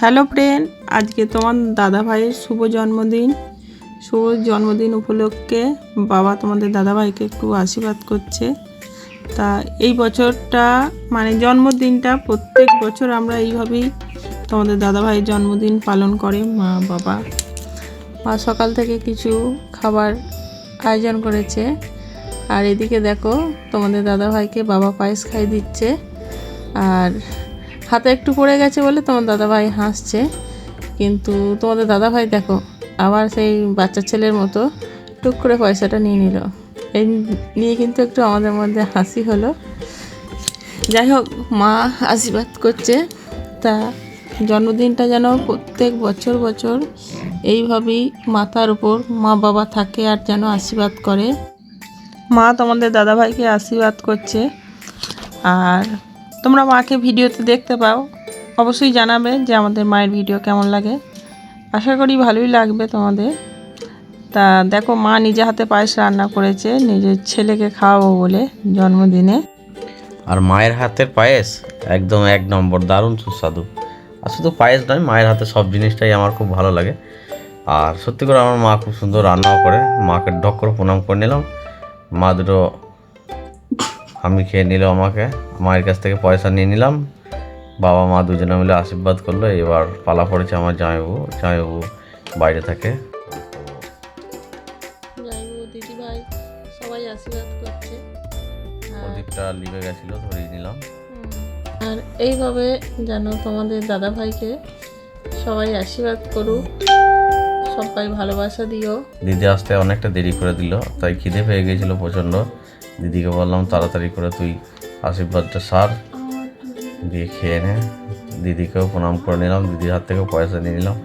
Hello friend, আজকে তোমার দাদা ভাইয়ের শুভ জন্মদিন। শুভ জন্মদিন উপলক্ষে বাবা তোমাদের দাদা ভাইকে একটু আশীর্বাদ করছে। তা এই বছরটা মানে জন্মদিনটা প্রত্যেক বছর আমরা এইভাবেই তোমাদের দাদা ভাইয়ের জন্মদিন পালন করে মা, বাবা। মা সকাল থেকে কিছু খাবার আয়োজন করেছে। আর এদিকে দেখো, তোমাদের দাদা ভাইকে বাবা পায়েস খাই দিচ্ছে। আর হাতে একটু পড়ে গেছে বলে তোমার দাদা ভাই হাসছে। কিন্তু তোমাদের দাদা ভাই দেখো, আবার সেই বাচ্চা ছেলের মতো টুক করে পয়সাটা নিয়ে নিল। এই নিয়ে কিন্তু একটু আমাদের মধ্যে হাসি হলো। যাই হোক, মা আশীর্বাদ করছে। তা জন্মদিনটা যেন প্রত্যেক বছর বছর এইভাবেই মাথার উপর মা বাবা থাকে আর যেন আশীর্বাদ করে। মা তোমাদের দাদাভাইকে আশীর্বাদ করছে। আর তোমরা মাকে ভিডিওতে দেখতে পাও, অবশ্যই জানাবে যে আমাদের মায়ের ভিডিও কেমন লাগে। আশা করি ভালোই লাগবে তোমাদের। তা দেখো, মা নিজে হাতে পায়েস রান্না করেছে, নিজের ছেলেকে খাওয়াবো বলে জন্মদিনে। আর মায়ের হাতের পায়েস? একদম এক নম্বর, দারুণ সুস্বাদু। আর শুধু পায়েস নয়, মায়ের হাতে সব জিনিসটাই আমার খুব ভালো লাগে। আর সত্যি করে আমার মা খুব সুন্দর রান্নাও করে। মাকে ঢক করে প্রণাম করে নিলাম। মা দুটো আমি খেয়ে নিল আমাকে। মায়ের কাছ থেকে পয়সা নিয়ে নিলাম। বাবা মা দুজনে মিলে আশীর্বাদ করল। এবার পালা পড়েছে আমার জামাইবাবু। জামাইবাবু বাইরে থাকে। দিদিভাই সবাই আশীর্বাদ করছে। প্রদীপটা লিভে গেছিল ধরিয়ে নিলাম। আর এইভাবে যেন তোমাদের দাদা ভাইকে সবাই আশীর্বাদ করুক। সবাই ভালোবাসা দিও। দিদি আসতে অনেকটা দেরি করে দিল তাই খিদে পেয়ে গিয়েছিল প্রচণ্ড। দিদিকে বললাম তাড়াতাড়ি করে তুই আশীর্বাদটা সার দিয়ে খেয়ে নে। দিদিকেও প্রণাম করে নিলাম দিদির হাত থেকেও পয়সা নিয়ে নিলাম।